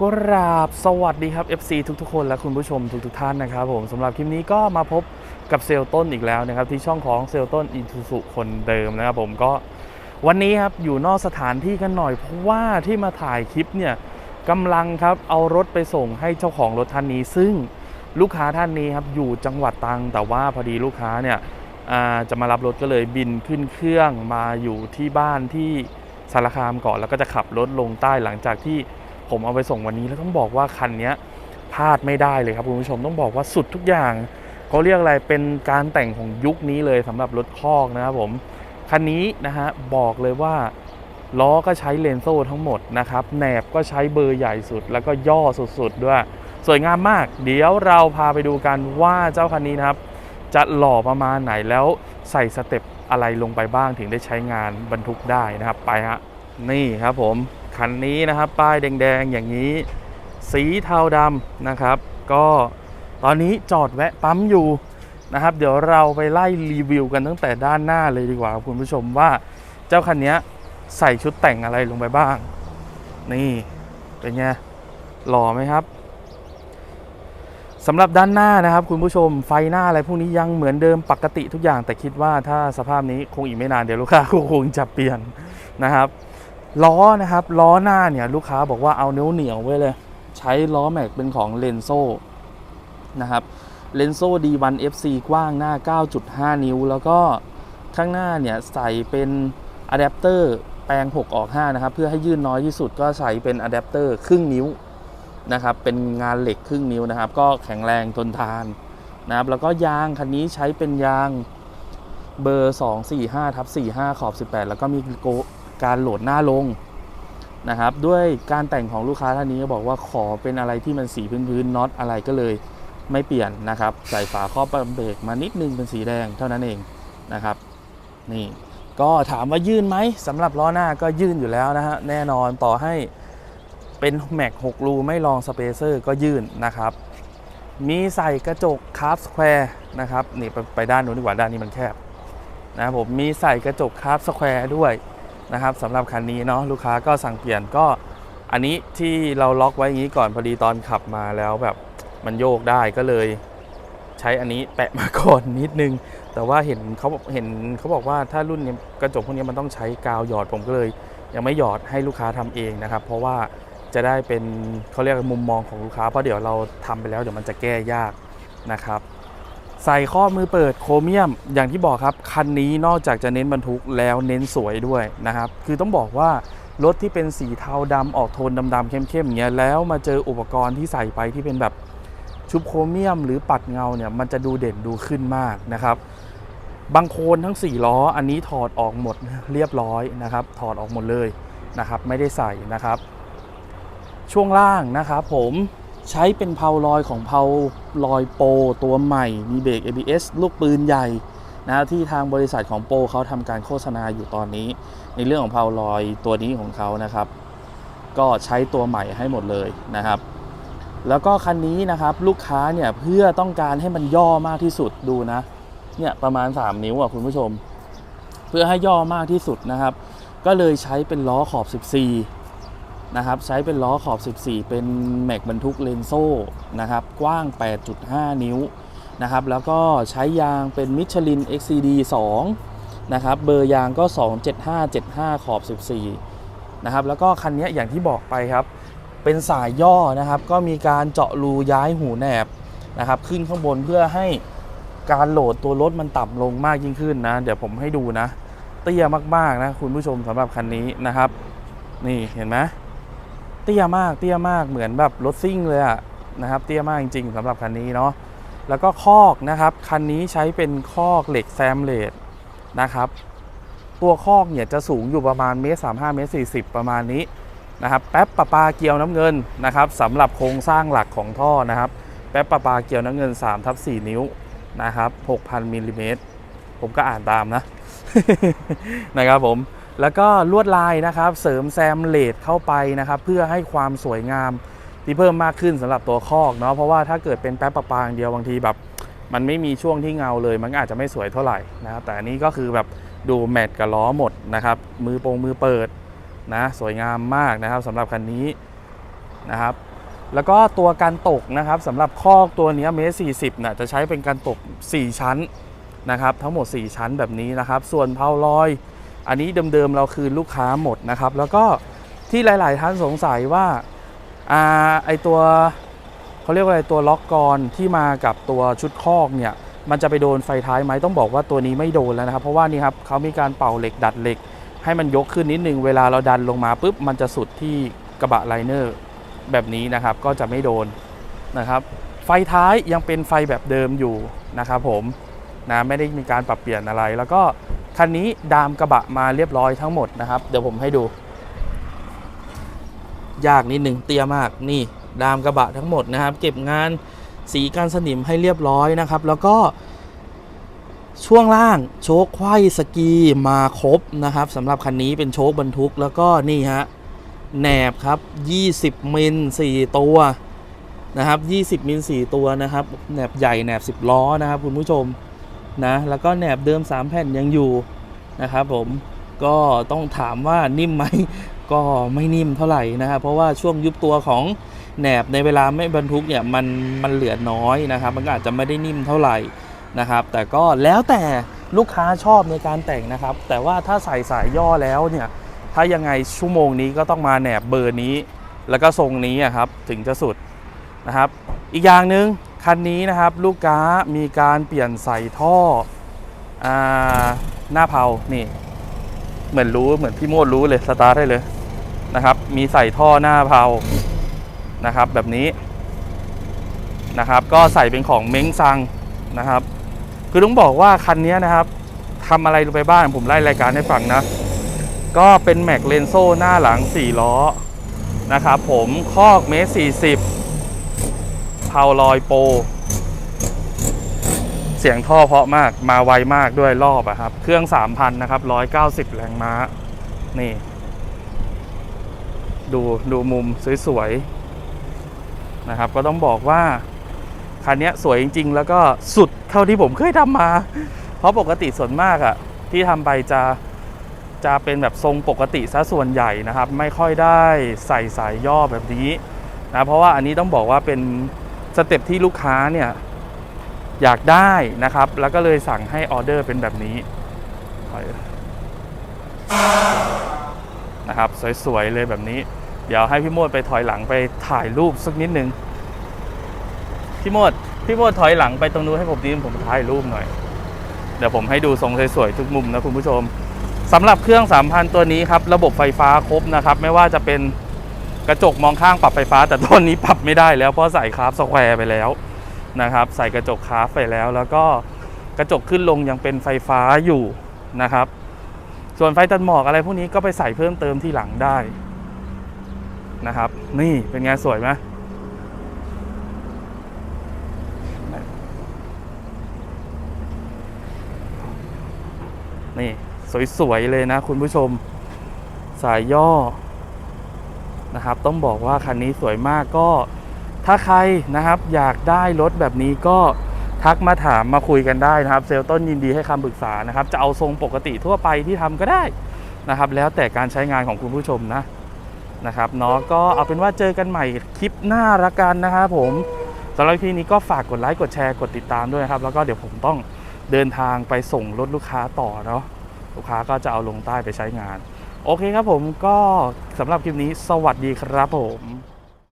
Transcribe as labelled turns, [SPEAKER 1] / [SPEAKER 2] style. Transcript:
[SPEAKER 1] กราบสวัสดีครับ FC ทุกๆคนและคุณผู้ชมทุกๆท่านนะครับผมสำหรับคลิปนี้ก็มาพบกับเซลต้นอีกแล้วนะครับ ที่ช่องของเซลต้นอินทูสุคนเดิมนะครับผมก็วันนี้ครับอยู่นอกสถานที่กันหน่อย เพราะว่าที่มาถ่ายคลิปเนี่ยกำลังครับเอารถไปส่งให้เจ้าของรถท่านนี้ ซึ่งลูกค้าท่านนี้ครับอยู่จังหวัดตรังแต่ว่าพอดีลูกค้าเนี่ยจะมารับรถก็เลยบินขึ้นเครื่องมาอยู่ที่บ้านที่สารคามก่อนแล้วก็จะขับรถลงใต้หลังจากที่ ผมเอาไปส่งวันนี้แล้วต้องบอกว่าคันนี้พลาดไม่ได้เลยครับคุณผู้ชมต้องบอกว่าสุดทุกอย่างเขาเรียกอะไรเป็นการแต่งของยุคนี้เลยสำหรับรถคอกนะครับผมคันนี้นะฮะบอกเลยว่าล้อก็ใช้เลนโซ่ทั้งหมดนะครับแหนบก็ใช้เบอร์ใหญ่สุด แล้วก็ย่อสุดๆด้วย สวยงามมาก เดี๋ยวเราพาไปดูกันว่าเจ้าคันนี้นะครับ จะหล่อประมาณไหนแล้วใส่สเต็ปอะไรลงไปบ้างถึงได้ใช้งานบรรทุกได้นะครับไปฮะนี่ครับผม คันนี้นะครับ ป้ายแดงๆอย่างนี้ สีเทาดำนะครับ ก็ตอนนี้จอดแวะปั๊มอยู่นะครับ เดี๋ยวเราไปไล่รีวิวกันตั้งแต่ด้านหน้าเลยดีกว่าคุณผู้ชมว่าเจ้าคันนี้ใส่ชุดแต่งอะไรลงไปบ้าง นี่เป็นไงหล่อไหมครับสำหรับด้านหน้านะครับคุณผู้ชมไฟหน้าอะไรพวกนี้ยังเหมือนเดิมปกติทุกอย่าง แต่คิดว่าถ้าสภาพนี้คงอีกไม่นานเดี๋ยวลูกค้าคงจะเปลี่ยนนะครับ ล้อนะครับล้อหน้าเนี่ยลูกค้าบอกว่าเอาเนื้อเหนียวไว้เลย ใช้ล้อแม็กเป็นของเลนโซนะครับเลนโซ D1 FC กว้างหน้า 9.5 นิ้ว แล้วก็ข้างหน้าเนี่ยใส่เป็นอะแดปเตอร์แปลง 6 ออก 5 นะครับ เพื่อให้ยื่นน้อยที่สุดก็ใส่เป็นอะแดปเตอร์ครึ่งนิ้วนะครับเป็นงานเหล็กครึ่งนิ้วนะครับ ก็แข็งแรงทนทานนะครับแล้วก็ยางคันนี้ใช้เป็นยางเบอร์ 245ทับ45 ขอบ 18 แล้วก็มีโการโหลดหน้าลงนะครับ ด้วยการแต่งของลูกค้าท่านนี้ก็บอกว่าขอเป็นอะไรที่มันสีพื้นๆน็อตอะไรก็เลยไม่เปลี่ยนนะครับ ใส่ฝาครอบเบรกมานิดนึงเป็นสีแดงเท่านั้นเองนะครับ นี่ก็ถามว่ายื่นไหมสำหรับล้อหน้าก็ยื่นอยู่แล้วนะฮะแน่นอนต่อให้เป็นแม็ก6รูไม่ลองสเปเซอร์ก็ยื่นนะครับ มีใส่กระจกคาร์ฟสแควร์นะครับนี่ไปด้านนู้นดีกว่าด้านนี้มันแคบนะครับผมมีใส่กระจกคาร์ฟสแควร์ด้วย นะครับสำหรับคันนี้เนาะลูกค้าก็สั่งเปลี่ยนก็อันนี้ที่เราล็อกไว้อย่างนี้ก่อนพอดีตอนขับมาแล้วแบบมันโยกได้ก็เลย ใช้อันนี้แปะมาก่อนนิดนึง แต่ว่าเห็นเขาเห็นเขาบอกว่าถ้ารุ่นนี้กระจกพวกนี้มันต้องใช้กาวหยอดผมก็เลย ยังไม่หยอดให้ลูกค้าทำเองนะครับ เพราะว่าจะได้เป็นเขาเรียกมุมมองของลูกค้าเพราะเดี๋ยวเราทำไปแล้วเดี๋ยวมันจะแก้ยากนะครับ ใส่ข้อมือเปิดโครเมียม อย่างที่บอกครับ คันนี้นอกจากจะเน้นบรรทุกแล้วเน้นสวยด้วยนะครับ คือต้องบอกว่ารถที่เป็นสีเทาดำออกโทนดำๆเข้มๆเงี้ยแล้วมาเจออุปกรณ์ที่ใส่ไปที่เป็นแบบชุบโครเมียม หรือปัดเงาเนี่ยมันจะดูเด่นดูขึ้นมากนะครับบางโคนทั้ง 4 ล้อ อันนี้ถอดออกหมดเรียบร้อยนะครับ ถอดออกหมดเลยนะครับ ไม่ได้ใส่นะครับ ช่วงล่างนะครับผม ใช้เป็นเพาลอยของเพาลอยโปตัวใหม่ มีเบรก ABS ลูกปืนใหญ่นะที่ทางบริษัทของโปเขาทำการโฆษณาอยู่ตอนนี้ ในเรื่องของเพาลอยตัวนี้ของเขานะครับ ก็ใช้ตัวใหม่ให้หมดเลยนะครับ แล้วก็คันนี้นะครับลูกค้าเนี่ยเพื่อต้องการให้มันย่อมากที่สุดดูนะเนี่ยประมาณ 3 นิ้วอะคุณผู้ชม เพื่อให้ย่อมากที่สุดนะครับ ก็เลยใช้เป็นล้อขอบ 14 นะครับใช้เป็นล้อขอบ 14 เป็นแม็กบรรทุกเลนโซ่นะครับกว้าง 8.5 นิ้วนะครับแล้วก็ใช้ยางเป็นมิชลิน XCD 2นะครับเบอร์ยางก็ 27575 ขอบ 14นะครับแล้วก็คันนี้อย่างที่บอกไปครับ เป็นสายย่อนะครับก็มีการเจาะรูย้ายหูแหนบนะครับขึ้นข้างบนเพื่อให้การโหลดตัวรถมันต่ำลงมากยิ่งขึ้นนะ เดี๋ยวผมให้ดูนะ เตี้ยมากๆนะคุณผู้ชมสำหรับคันนี้นะครับ นี่เห็นไหม เตี้ยมากเตี้ยมากเหมือนแบบรถซิ่งเลยอะนะครับ เตี้ยมากจริง ๆสำหรับคันนี้เนาะแล้วก็คอกนะครับคันนี้ใช้เป็นคอกเหล็กแซมเลดนะครับ ตัวคอกเนี่ยจะสูงอยู่ประมาณเมตรสามห้าเมตรสี่สิบประมาณนี้นะครับแป๊บประปาเกลียวน้ำเงินนะครับสำหรับโครงสร้างหลักของท่อนะครับ แป๊บประปาเกลียวน้ำเงิน3ทับ4นิ้วนะครับ6,000มิลลิเมตรผมก็อ่านตามนะนะครับผม แล้วก็ลวดลายนะครับ เสริมแซมเลดเข้าไปนะครับ เพื่อให้ความสวยงามที่เพิ่มมากขึ้นสำหรับตัวคอกเนาะเพราะว่าถ้าเกิดเป็นแป๊บประปางเดียวบางทีแบบ มันไม่มีช่วงที่เงาเลย มันอาจจะไม่สวยเท่าไหร่นะครับแต่อันนี้ก็คือแบบดูแมทกับล้อหมดนะครับ มือโปงมือเปิดนะสวยงามมากนะครับสำหรับคันนี้นะครับแล้วก็ตัวการตกนะครับสำหรับคอกตัวเนี้เมตรสี่สิบน่ะจะใช้เป็นการตก 4 ชั้นนะครับ ทั้งหมด 4 ชั้นแบบนี้นะครับ ส่วนเพาลอย อันนี้เดิมๆเราคืนลูกค้าหมดนะครับ แล้วก็ที่หลาย ๆ ท่านสงสัยว่าอ่าไอตัวเขาเรียกว่าอะไรตัวล็อกกรที่มากับตัวชุดคอกเนี่ยมันจะไปโดนไฟท้ายไหมต้องบอกว่าตัวนี้ไม่โดนแล้วนะครับเพราะว่านี่ครับเขามีการเป่าเหล็กดัดเหล็ก ให้มันยกขึ้นนิดนึงเวลาเราดันลงมาปุ๊บมันจะสุดที่กระบะไลเนอร์แบบนี้นะครับก็จะไม่โดนนะครับ ไฟท้ายยังเป็นไฟแบบเดิมอยู่นะครับผมนะไม่ได้มีการปรับเปลี่ยนอะไร แล้วก็ คันนี้ดามกระบะมาเรียบร้อยทั้งหมดนะครับ เดี๋ยวผมให้ดู ยากนิดหนึ่งเตี้ยมากนี่ ดามกระบะทั้งหมดนะครับ เก็บงานสีกันสนิมให้เรียบร้อยนะครับ แล้วก็ ช่วงล่างโชคไขว้สกีมาครบนะครับสำหรับคันนี้เป็นโชคบรรทุกแล้วก็นี่ฮะแหนบครับ 20 มิล 4 ตัวนะครับ 20 มิล 4 ตัวนะครับ แหนบใหญ่ แหนบ 10 ล้อนะครับ คุณผู้ชม นะแล้วก็แหนบเดิม 3 แผ่นยังอยู่นะครับผมก็ต้องถามว่านิ่มไหมก็ไม่นิ่มเท่าไหร่นะครับเพราะว่าช่วงยุบตัวของแหนบในเวลาไม่บรรทุกเนี่ยมันมันเหลือน้อยนะครับ มันอาจจะไม่ได้นิ่มเท่าไหร่นะครับ แต่ก็แล้วแต่ลูกค้าชอบในการแต่งนะครับ แต่ว่าถ้าใส่สายย่อแล้วเนี่ยถ้ายังไงชั่วโมงนี้ก็ต้องมาแหนบเบอร์นี้ แล้วก็ทรงนี้ครับถึงจะสุดนะครับ อีกอย่างหนึ่ง คันนี้นะครับลูกค้ามีการเปลี่ยนใส่ท่ออหน้าเผานี่ เหมือนรู้เหมือนพี่โมดรู้เลยสตาร์ทได้เลยนะครับ มีใส่ท่อหน้าเผานะครับ แบบนี้นะครับ ก็ใส่เป็นของเม้งซังนะครับ คือต้องบอกว่าคันนี้นะครับทำอะไรไปบ้างผมไล่รายการให้ฟังนะ ก็เป็นแม็กเลนโซ่หน้าหลัง 4 ล้อนะครับผมคอกเมตร40 เพราลอยโป เสียงท่อเพาะมากมาไวมากด้วยรอบอะครับ เครื่อง3,000นะครับ 190 แรงม้า นี่ ดูดูมุมสวยๆนะครับ ก็ต้องบอกว่า คันนี้สวยจริง ๆ แล้วก็สุดเท่าที่ผมเคยทำมา เพราะปกติส่วนมากอะที่ทำไปจะจะเป็นแบบทรงปกติซะส่วนใหญ่นะครับ ไม่ค่อยได้ใส่สายย่อแบบนี้นะเพราะว่าอันนี้ต้องบอกว่าเป็น สเต็ปที่ลูกค้าเนี่ยอยากได้นะครับ แล้วก็เลยสั่งให้ออเดอร์เป็นแบบนี้นะครับ สวยๆเลยแบบนี้ เดี๋ยวให้พี่โมดไปถอยหลังไปถ่ายรูปสักนิดนึงพี่โมดพี่โมดถอยหลังไปตรงนู้นให้ผมดีผมถ่ายรูปหน่อย เดี๋ยวผมให้ดูทรงสวยๆทุกมุมนะคุณผู้ชมสำหรับเครื่อง 3,000 ตัวนี้ครับ ระบบไฟฟ้าครบนะครับ ไม่ว่าจะเป็น กระจกมองข้างปรับไฟฟ้า แต่ตัวนี้ปรับไม่ได้แล้วเพราะใส่คาร์บสแควร์ไปแล้วนะครับ ใส่กระจกคาร์บไปแล้ว แล้วก็กระจกขึ้นลงยังเป็นไฟฟ้าอยู่นะครับ ส่วนไฟตัดหมอกอะไรพวกนี้ก็ไปใส่เพิ่มเติมที่หลังได้นะครับ นี่เป็นไงสวยไหมนี่ สวย ๆ เลยนะคุณผู้ชม สายย่อ นะครับ ต้องบอกว่าคันนี้สวยมากก็ถ้าใครนะครับอยากได้รถแบบนี้ก็ทักมาถามมาคุยกันได้นะครับเซลลต้นยินดีให้คำปรึกษานะครับ จะเอาทรงปกติทั่วไปที่ทำก็ได้นะครับ แล้วแต่การใช้งานของคุณผู้ชมนะนะครับเนาะก็เอาเป็นว่าเจอกันใหม่คลิปหน้าละกันนะครับผมสำหรับทีนี้ก็ฝากกดไลค์กดแชร์กดติดตามด้วยนะครับ แล้วก็เดี๋ยวผมต้องเดินทางไปส่งรถลูกค้าต่อเนาะลูกค้าก็จะเอาลงใต้ไปใช้งาน โอเคครับผมก็สำหรับคลิปนี้สวัสดีครับผม